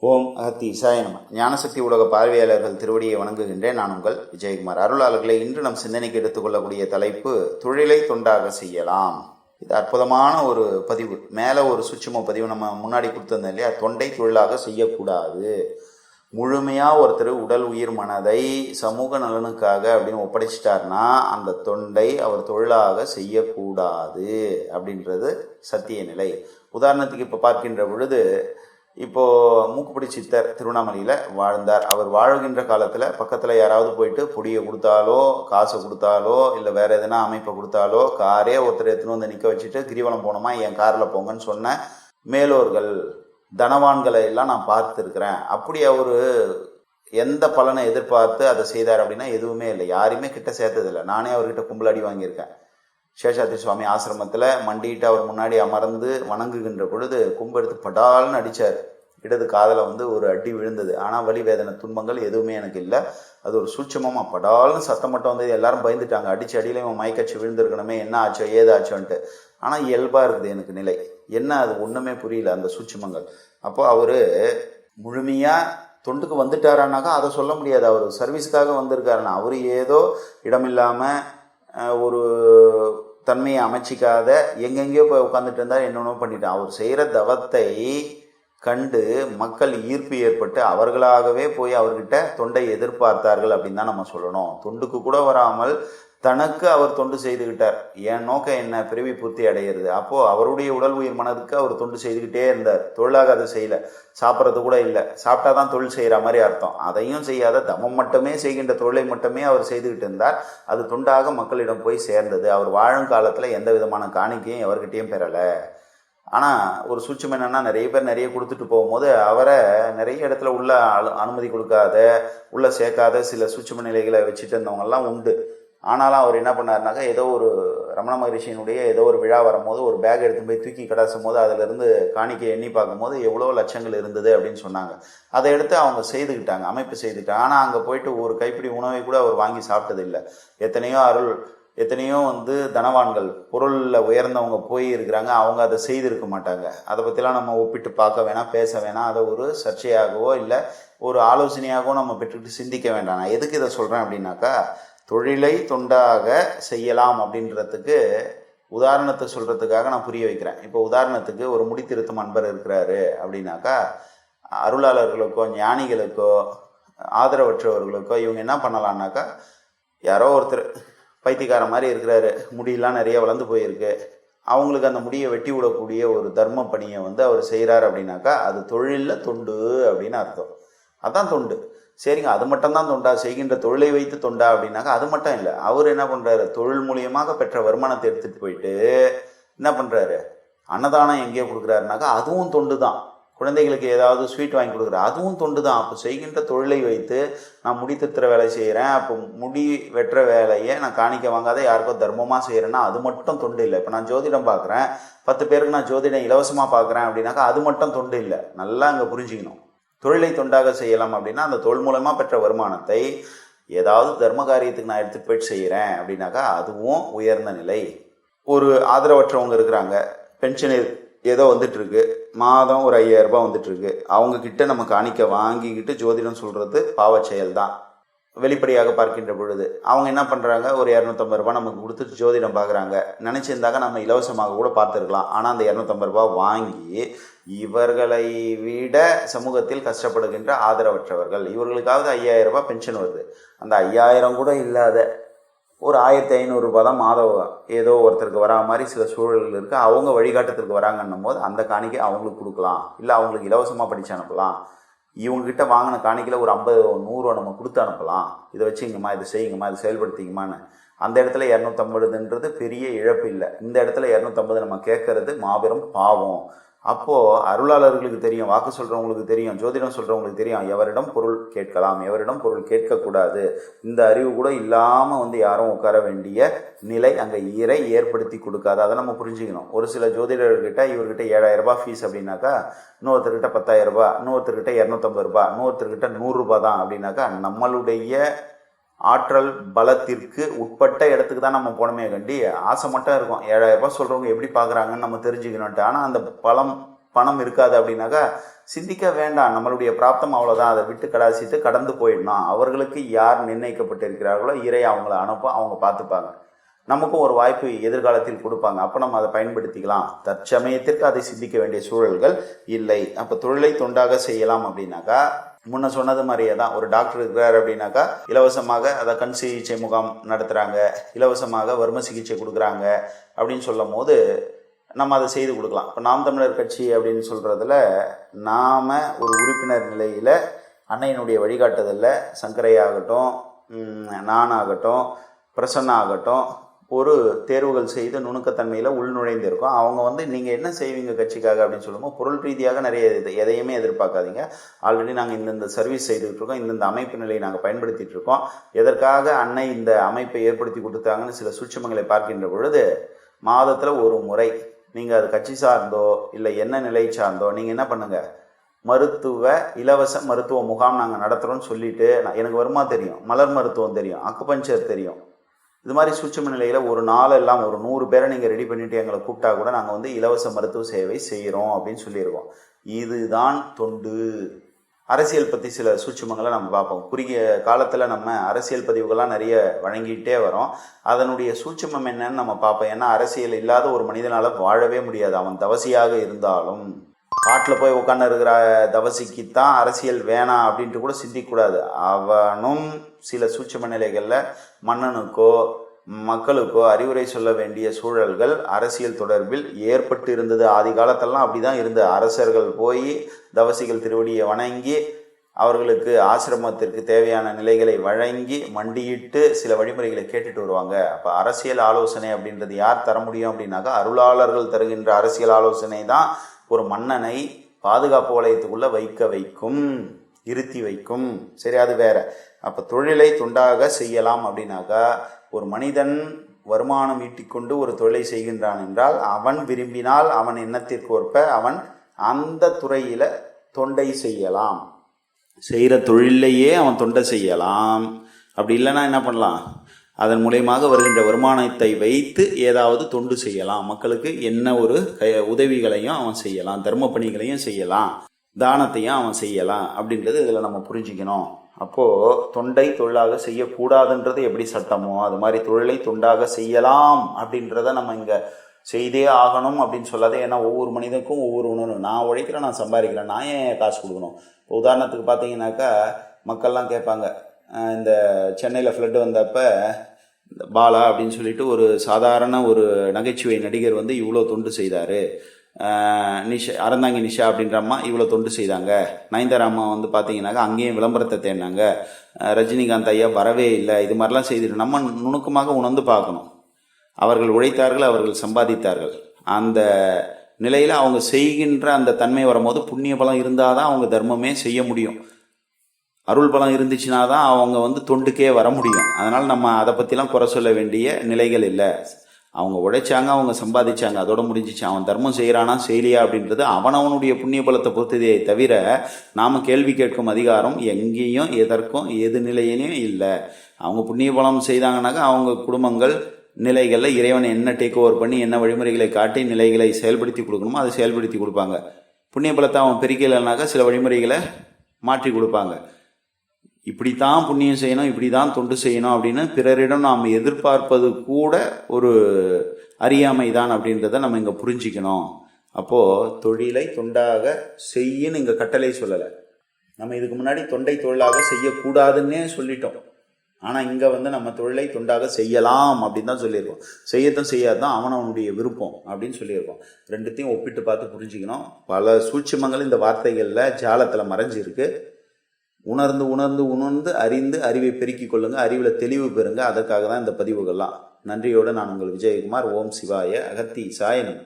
ஓம் அகத்தி இசாய நம. ஞானசக்தி உலக பார்வையாளர்கள் திருவடியை வணங்குகின்றேன். நான் உங்கள் விஜயகுமார். அருளாளர்களை இன்று நம் சிந்தனைக்கு எடுத்துக்கொள்ளக்கூடிய தலைப்பு தொழிலை தொண்டாக செய்யலாம். இது அற்புதமான ஒரு பதிவு. மேலே ஒரு சுட்சம பதிவு நம்ம முன்னாடி கொடுத்துருந்தோம் இல்லையா? தொண்டை தொழிலாக செய்யக்கூடாது. முழுமையாக ஒருத்தர் உடல் உயிர் மனதை சமூக நலனுக்காக அப்படின்னு ஒப்படைச்சிட்டார்னா அந்த தொண்டை அவர் தொழிலாக செய்யக்கூடாது அப்படின்றது சத்திய நிலை. உதாரணத்துக்கு இப்போ பார்க்கின்ற பொழுது இப்போது மூக்குப்பிடி சித்தர் திருவண்ணாமலையில் வாழ்ந்தார். அவர் வாழ்கின்ற காலத்தில் பக்கத்தில் யாராவது போயிட்டு பொடியை கொடுத்தாலோ காசை கொடுத்தாலோ இல்லை வேறு எதனா அமைப்பை கொடுத்தாலோ காரே ஒருத்தர் எடுத்துன்னு வந்து நிற்க வச்சுட்டு கிரிவலம் போனோமா என் காரில் போங்கன்னு சொன்ன மேலோர்கள் தனவான்களை எல்லாம் நான் பார்த்துருக்குறேன். அப்படி அவர் எந்த பலனை எதிர்பார்த்து அதை செய்தார் அப்படின்னா எதுவுமே இல்லை. யாரையுமே கிட்ட சேர்த்ததில்லை. நானே அவர்கிட்ட கும்பல் அடி வாங்கியிருக்கேன். சேஷாத்ரி சுவாமி ஆசிரமத்தில் மண்டிட்டு அவர் முன்னாடி அமர்ந்து வணங்குகின்ற பொழுது கும்பெடுத்து படால்னு அடித்தார் இடது காதில் வந்து ஒரு அடி விழுந்தது. ஆனால் வலி வேதனை துன்பங்கள் எதுவுமே எனக்கு இல்லை. அது ஒரு சூட்சமமாக படால்னு சத்தம் மட்டும் வந்து எல்லாரும் பயந்துட்டாங்க. அடிச்சு அடியில இவன் மயக்கச்சு விழுந்திருக்கணுமே என்ன ஆச்சோ ஏதாச்சோன்ட்டு ஆனால் இயல்பாக இருக்குது எனக்கு நிலை. என்ன அது? ஒன்றுமே புரியல அந்த சூட்சமங்கள். அப்போ அவர் முழுமையாக தொண்டுக்கு வந்துட்டாரானாக்கா அதை சொல்ல முடியாது. அவர் சர்வீஸுக்காக வந்திருக்காருன்னா அவர் ஏதோ இடமில்லாமல் ஒரு தன்மையை அமைச்சிக்காத எங்கெங்கேயோ போய் உட்காந்துட்டு இருந்தார் என்னென்னோ பண்ணிட்டான் அவர் செய்கிற தவத்தை கண்டு மக்கள் ஈர்ப்பு ஏற்பட்டு அவர்களாகவே போய் அவர்கிட்ட தொண்டை எதிர்பார்த்தார்கள் அப்படின்னு தான் நம்ம சொல்லணும். தொண்டுக்கு கூட வராமல் தனக்கு அவர் தொண்டு செய்துகிட்டார். என் நோக்கம் என்ன? பிறவி பூர்த்தி அடையிறது. அப்போ அவருடைய உடல் உயிர் மனதுக்கு அவர் தொண்டு செய்துக்கிட்டே இருந்தார். தொழிலாக அதை செய்யல. சாப்பிட்றது கூட இல்லை. சாப்பிட்டா தான் தொழில் செய்கிற மாதிரி அர்த்தம். அதையும் செய்யாத தமம் மட்டுமே செய்கின்ற தொழிலை மட்டுமே அவர் செய்துக்கிட்டு இருந்தார். அது தொண்டாக மக்களிடம் போய் சேர்ந்தது. அவர் வாழும் காலத்தில் எந்த விதமான காணிக்கையும் எவர்கிட்டையும் பெறலை. ஆனால் ஒரு சூட்சம் என்னென்னா நிறைய பேர் நிறைய கொடுத்துட்டு போகும்போது அவரை நிறைய இடத்துல உள்ள அனு அனுமதி கொடுக்காத உள்ள சேர்க்காத சில சூட்சம நிலைகளை வச்சுட்டு இருந்தவங்கெல்லாம் உண்டு. ஆனாலும் அவர் என்ன பண்ணாருனாக்கா ஏதோ ஒரு ரமண மகரிஷியினுடைய ஏதோ ஒரு விழா வரும்போது ஒரு பேக் எடுத்து போய் தூக்கி கடாசும் போது அதிலிருந்து காணிக்கை எண்ணி பார்க்கும்போது எவ்வளோ லட்சங்கள் இருந்தது அப்படின்னு சொன்னாங்க. அதை எடுத்து அவங்க செய்துக்கிட்டாங்க அமைப்பு செய்துக்கிட்டாங்க. ஆனால் அங்கே போயிட்டு ஒரு கைப்பிடி உணவை கூட அவர் வாங்கி சாப்பிட்டது இல்லை எத்தனையோ அருள் எத்தனையோ வந்து தனவான்கள் பொருளில் உயர்ந்தவங்க போய் இருக்கிறாங்க அவங்க அதை செய்திருக்க மாட்டாங்க. அதை பற்றிலாம் நம்ம ஒப்பிட்டு பார்க்க வேணாம் பேச வேணாம். அதை ஒரு சர்ச்சையாகவோ இல்லை ஒரு ஆலோசனையாகவோ நம்ம பெற்றுக்கிட்டு சிந்திக்க வேண்டாம். நான் எதுக்கு இதை சொல்கிறேன் அப்படின்னாக்கா தொழிலை தொண்டாக செய்யலாம் அப்படின்றதுக்கு உதாரணத்தை சொல்கிறதுக்காக நான் புரிய வைக்கிறேன். இப்போ உதாரணத்துக்கு ஒரு முடித்திருத்தும் அன்பர் இருக்கிறாரு அப்படின்னாக்கா அருளாளர்களுக்கோ ஞானிகளுக்கோ ஆதரவற்றவர்களுக்கோ இவங்க என்ன பண்ணலான்னாக்கா யாரோ ஒருத்தர் பைத்தியக்கார மாதிரி இருக்கிறாரு. முடியெல்லாம் நிறைய வளர்ந்து போயிருக்கு. அவங்களுக்கு அந்த முடியை வெட்டி விடக்கூடிய ஒரு தர்ம பணியை வந்து அவர் செய்கிறார் அப்படின்னாக்கா அது தொழிலில் தொண்டு அப்படின்னு அர்த்தம். அதான் தொண்டு. சரிங்க அது மட்டும் தான் தொண்டா செய்கின்ற தொழிலை வைத்து தொண்டா அப்படின்னாக்கா அது மட்டும் இல்லை. அவர் என்ன பண்ணுறாரு தொழில் மூலியமாக பெற்ற வருமானத்தை எடுத்துகிட்டு போயிட்டு என்ன பண்ணுறாரு அன்னதானம் எங்கேயோ கொடுக்குறாருனாக்கா அதுவும் தொண்டு தான் குழந்தைகளுக்கு ஏதாவது ஸ்வீட் வாங்கி கொடுக்குற அதுவும் தொண்டு தான் அப்போ செய்கின்ற தொழிலை வைத்து நான் முடி திருத்துற வேலை செய்கிறேன் அப்போ முடி வெட்டுற வேலையை நான் காணிக்க வாங்காத யாருக்கோ தர்மமாக செய்கிறேன்னா அது மட்டும் தொண்டு இல்லை. இப்போ நான் ஜோதிடம் பார்க்குறேன். பத்து பேருக்கு நான் ஜோதிடம் இலவசமாக பார்க்குறேன் அப்படின்னாக்கா அது மட்டும் தொண்டு இல்லை. நல்லா அங்கே புரிஞ்சுக்கணும். தொழிலை தொண்டாக செய்யலாம் அப்படின்னா அந்த தொழில் மூலமாக பெற்ற வருமானத்தை ஏதாவது தர்ம காரியத்துக்கு நான் எடுத்துகிட்டு போயிட்டு செய்கிறேன் அப்படின்னாக்கா அதுவும் உயர்ந்த நிலை. ஒரு ஆதரவற்றவங்க இருக்கிறாங்க. பென்ஷன் ஏதோ வந்துட்டுருக்கு. மாதம் ஒரு ஐயாயிரம் ரூபாய் அவங்கக்கிட்ட நம்ம காணிக்க வாங்கிக்கிட்டு ஜோதிடம் சொல்கிறது பாவ செயல் தான் வெளிப்படையாக பார்க்கின்ற பொழுது அவங்க என்ன பண்ணுறாங்க ஒரு இரநூத்தம்பது ரூபா நமக்கு கொடுத்துட்டு ஜோதிடம் பார்க்குறாங்க. நினச்சிருந்தாக்க நம்ம இலவசமாக கூட பார்த்துருக்கலாம். ஆனால் அந்த இரநூத்தம்பது ரூபா வாங்கி இவர்களை விட சமூகத்தில் கஷ்டப்படுகின்ற ஆதரவற்றவர்கள். இவர்களுக்காவது ஐயாயிரம் ரூபாய் பென்ஷன் வருது. அந்த ஐயாயிரம் கூட இல்லாத ஒரு ஆயிரத்தி ஐநூறுரூபா தான் மாதம் ஏதோ ஒருத்தருக்கு வரா மாதிரி சில சூழல்கள் இருக்குது அவங்க வழிகாட்டத்திற்கு வராங்கன்னும் போது அந்த காணிக்கை அவங்களுக்கு கொடுக்கலாம். இல்லை அவங்களுக்கு இலவசமாக படித்து அனுப்பலாம். இவங்ககிட்ட வாங்கின காணிக்கையில் ஒரு ஐம்பது நூறுரூவா நம்ம கொடுத்து அனுப்பலாம். இதை வச்சுங்கம்மா இதை செய்யுங்கம்மா இதை செயல்படுத்திங்கம்மான்னு. அந்த இடத்துல இரநூத்தம்பதுன்றது பெரிய இழப்பு இல்லை. இந்த இடத்துல இரநூத்தம்பது நம்ம கேட்கறது மாபெரும் பாவம். அப்போது அருளாளர்களுக்கு தெரியும் வாக்கு சொல்கிறவங்களுக்கு தெரியும் ஜோதிடம் சொல்கிறவங்களுக்கு தெரியும் எவரிடம் பொருள் கேட்கலாம் எவரிடம் பொருள் கேட்கக்கூடாது. இந்த அறிவு கூட இல்லாமல் வந்து யாரும் உட்கார வேண்டிய நிலை அங்கே இறை ஏற்படுத்தி கொடுக்காது. அதை நம்ம புரிஞ்சுக்கணும். ஒரு சில ஜோதிடர்கிட்ட இவர்கிட்ட ஏழாயிரம் ரூபாய் ஃபீஸ் அப்படின்னாக்கா இன்னொருத்தர்கிட்ட பத்தாயிரம் ரூபாய் இன்னொருத்தர்கிட்ட இரநூத்தம்பது ரூபாய் இன்னொருத்தர்கிட்ட நூறுரூபா தான் அப்படின்னாக்கா நம்மளுடைய ஆற்றல் பலத்திற்கு உட்பட்ட இடத்துக்கு தான் நம்ம போனோமே கண்டி. ஆசை மட்டும் இருக்கும். ஏழாயிரரூபா சொல்கிறவங்க எப்படி பார்க்குறாங்கன்னு நம்ம தெரிஞ்சுக்கணுன்ட்டு ஆனால் அந்த பலம் பணம் இருக்காது அப்படின்னாக்கா சிந்திக்க வேண்டாம். நம்மளுடைய பிராப்தம் அவ்வளோதான் அதை விட்டு கடாசிட்டு கடந்து போயிடணும். அவர்களுக்கு யார் நிர்ணயிக்கப்பட்டிருக்கிறார்களோ இறை அவங்கள அனுப்ப அவங்க பார்த்துப்பாங்க. நமக்கும் ஒரு வாய்ப்பு எதிர்காலத்தில் கொடுப்பாங்க. அப்போ நம்ம அதை பயன்படுத்திக்கலாம். தற்சமயத்திற்கு அதை சிந்திக்க வேண்டிய சூழல்கள் இல்லை. அப்போ தொழிலை தொண்டாக செய்யலாம் அப்படின்னாக்கா முன்ன சொன்னது மாதிரியே தான். ஒரு டாக்டர் இருக்கிறார் அப்படின்னாக்கா இலவசமாக அதை கண் சிகிச்சை முகாம் நடத்துகிறாங்க இலவசமாக வர்ம சிகிச்சை கொடுக்குறாங்க அப்படின்னு சொல்லும் போது நம்ம அதை செய்து கொடுக்கலாம். இப்போ நாம் தமிழர் கட்சி அப்படின்னு சொல்கிறதுல நாம் ஒரு உறுப்பினர் நிலையில் அன்னையினுடைய வழிகாட்டுதலில் சங்கரை ஆகட்டும் ம், பிரசன்னா ஆகட்டும் ஒரு தேர்வுகள் செய்து நுணுக்கத்தன்மையில் உள்நுழைந்திருக்கும் அவங்க வந்து நீங்கள் என்ன செய்வீங்க கட்சிக்காக? அப்படின்னு சொல்லும்போது பொருள் ரீதியாக நிறைய இது எதையுமே எதிர்பார்க்காதீங்க. ஆல்ரெடி நாங்கள் இந்தந்த சர்வீஸ் செய்துட்டு இருக்கோம் இந்தந்த அமைப்பு நிலையை நாங்கள் பயன்படுத்திட்டு இருக்கோம் எதற்காக அன்னை இந்த அமைப்பை ஏற்படுத்தி கொடுத்தாங்கன்னு சில சூட்சமங்களை பார்க்கின்ற பொழுது மாதத்தில் ஒரு முறை நீங்கள் அது கட்சி சார்ந்தோ இல்லை என்ன நிலை சார்ந்தோ நீங்கள் என்ன பண்ணுங்கள் மருத்துவ இலவச மருத்துவ முகாம் நாங்கள் நடத்துகிறோம்னு சொல்லிட்டு நான் எனக்கு வருமா தெரியும். மலர் மருத்துவம் தெரியும். அக்குபஞ்சர் தெரியும். இது மாதிரி சூட்சும நிலையில் ஒரு நாள் எல்லாம் ஒரு நூறு பேரை நீங்கள் ரெடி பண்ணிவிட்டு எங்களை கூப்பிட்டா கூட நாங்கள் வந்து இலவச மருத்துவ சேவை செய்கிறோம் அப்படின்னு சொல்லியிருக்கோம் இதுதான் தொண்டு. அரசியல் பற்றி சில சூட்சமங்களை நம்ம பார்ப்போம். குறுகிய காலத்தில் நம்ம அரசியல் பதிவுகள்லாம் நிறைய வழங்கிட்டே வரோம். அதனுடைய சூட்சுமம் என்னன்னு நம்ம பார்ப்போம். ஏன்னா அரசியல் இல்லாத ஒரு மனிதனால் வாழவே முடியாது. அவன் தவசியாக இருந்தாலும். காட்டில் போய் உட்காந்து இருக்கிற தவசிக்குத்தான் அரசியல் வேணாம் அப்படின்ட்டு கூட சிந்திக்கக்கூடாது. அவனும் சில சூட்சும நிலைகளில் மன்னனுக்கோ மக்களுக்கோ அறிவுரை சொல்ல வேண்டிய சூழல்கள் அரசியல் தொடர்பில் ஏற்பட்டு இருந்தது. ஆதி காலத்தெல்லாம் அப்படி தான் இருந்தது. அரசர்கள் போய் தவசிகள் திருவடியை வணங்கி அவர்களுக்கு ஆசிரமத்திற்கு தேவையான நிலைகளை வழங்கி மண்டியிட்டு சில வழிமுறைகளை கேட்டுட்டு வருவாங்க. அப்போ அரசியல் ஆலோசனை அப்படின்றது யார் தர முடியும் அப்படின்னாக்கா அருளாளர்கள் தருகின்ற அரசியல் ஆலோசனை தான் ஒரு மன்னனை பாதுகாப்பு வளையத்துக்குள்ள வைக்க வைக்கும் இருத்தி வைக்கும். சரி அது வேற. அப்போ தொழிலை துண்டாக செய்யலாம் அப்படின்னாக்கா ஒரு மனிதன் வருமானம் ஈட்டிக்கொண்டு ஒரு தொழிலை செய்கின்றான் என்றால் அவன் விரும்பினால் அவன் எண்ணத்திற்கு ஒற்ப அவன் அந்த துறையில் தொண்டை செய்யலாம். செய்கிற தொழிலையே அவன் தொண்டை செய்யலாம். அப்படி இல்லைன்னா என்ன பண்ணலாம்? அதன் மூலியமாக வருகின்ற வருமானத்தை வைத்து ஏதாவது தொண்டு செய்யலாம். மக்களுக்கு என்ன ஒரு உதவிகளையும் அவன் செய்யலாம் தர்ம பணிகளையும் செய்யலாம் தானத்தையும் அவன் செய்யலாம் அப்படின்றது இதில் நம்ம புரிஞ்சுக்கணும். அப்போது தொண்டை தொழிலாக செய்யக்கூடாதுன்றது எப்படி சட்டமோ? அது மாதிரி தொழிலை தொண்டாக செய்யலாம் அப்படின்றத நம்ம இங்கே செய்தே ஆகணும் அப்படின்னு சொல்லாதே ஏன்னா ஒவ்வொரு மனிதனுக்கும் ஒவ்வொரு உணர்வு நான் உழைக்கிறேன் நான் சம்பாதிக்கிறேன் நான் ஏன் காசு கொடுக்கணும்? உதாரணத்துக்கு பார்த்தீங்கன்னாக்கா மக்கள்லாம் கேட்பாங்க இந்த சென்னையில் ஃப்ளட் வந்தப்போ இந்த பாலா அப்படின்னு சொல்லிட்டு ஒரு சாதாரண ஒரு நகைச்சுவை நடிகர் வந்து இவ்வளோ தொண்டு செய்தார். நிஷா அறந்தாங்கி நிஷா அப்படின்ற அம்மா இவ்வளோ தொண்டு செய்தாங்க. நயன்தாராமா வந்து பார்த்தீங்கன்னாக்கா அங்கேயும் விளம்பரத்தை தேடினாங்க. ரஜினிகாந்த் ஐயா வரவே இல்லை. இது மாதிரிலாம் செய்துட்டு நம்ம நுணுக்கமாக உணர்ந்து பார்க்கணும். அவர்கள் உழைத்தார்கள் அவர்கள் சம்பாதித்தார்கள். அந்த நிலையில் அவங்க செய்கின்ற அந்த தன்மை வரும்போது புண்ணிய பலம் இருந்தால் தான் அவங்க தர்மமே செய்ய முடியும். அருள் பலம் இருந்துச்சுன்னா தான் அவங்க வந்து தொண்டுக்கே வர முடியும். அதனால் நம்ம அதை பற்றிலாம் குறை சொல்ல வேண்டிய நிலைகள் இல்லை. அவங்க உழைச்சாங்க அவங்க சம்பாதிச்சாங்க அதோட முடிஞ்சிச்சு. அவன் தர்மம் செய்கிறானா செய்யலையா அப்படின்றது அவனவனுடைய புண்ணிய பலத்தை பொறுத்ததே தவிர நாம் கேள்வி கேட்கும் அதிகாரம் எங்கேயும் எதற்கும் எது நிலையிலையும் இல்லை. அவங்க புண்ணிய பலம் செய்தாங்கன்னாக்கா அவங்க குடும்பங்கள் நிலைகளில் இறைவனை என்ன டேக் ஓவர் பண்ணி என்ன வழிமுறைகளை காட்டி நிலைகளை செயல்படுத்தி கொடுக்கணுமோ அதை செயல்படுத்தி கொடுப்பாங்க. புண்ணிய பலத்தை அவன் பெருக்கலைனாக்கா சில வழிமுறைகளை மாற்றி கொடுப்பாங்க. இப்படித்தான் புண்ணியம் செய்யணும் இப்படி தான் தொண்டு செய்யணும் அப்படின்னு பிறரிடம் நாம் எதிர்பார்ப்பது கூட ஒரு அறியாமை தான் அப்படின்றத நம்ம இங்கே புரிஞ்சிக்கணும். அப்போது தொழிலை தொண்டாக செய்யன்னு இங்கே கட்டளை சொல்லலை. நம்ம இதுக்கு முன்னாடி தொண்டை தொழிலாக செய்யக்கூடாதுன்னே சொல்லிட்டோம். ஆனால் இங்கே வந்து நம்ம தொழிலை தொண்டாக செய்யலாம் அப்படின்னு தான் சொல்லியிருக்கோம். செய்யத்தான் செய்யாதான் அவன் அவனுடைய விருப்பம் அப்படின்னு சொல்லியிருக்கோம். ரெண்டுத்தையும் ஒப்பிட்டு பார்த்து புரிஞ்சுக்கணும். பல சூட்சமங்கள் இந்த வார்த்தைகளில் ஜாலத்தில் மறைஞ்சிருக்கு. உணர்ந்து உணர்ந்து உணர்ந்து அறிந்து அறிவை பெருக்கிக் கொள்ளுங்க அறிவில் தெளிவு பெறுங்க. அதற்காக தான் இந்த பதிவுகள்லாம். நன்றியோடு நான் உங்கள் விஜயகுமார். ஓம் சிவாய அகத்தி சாயனம்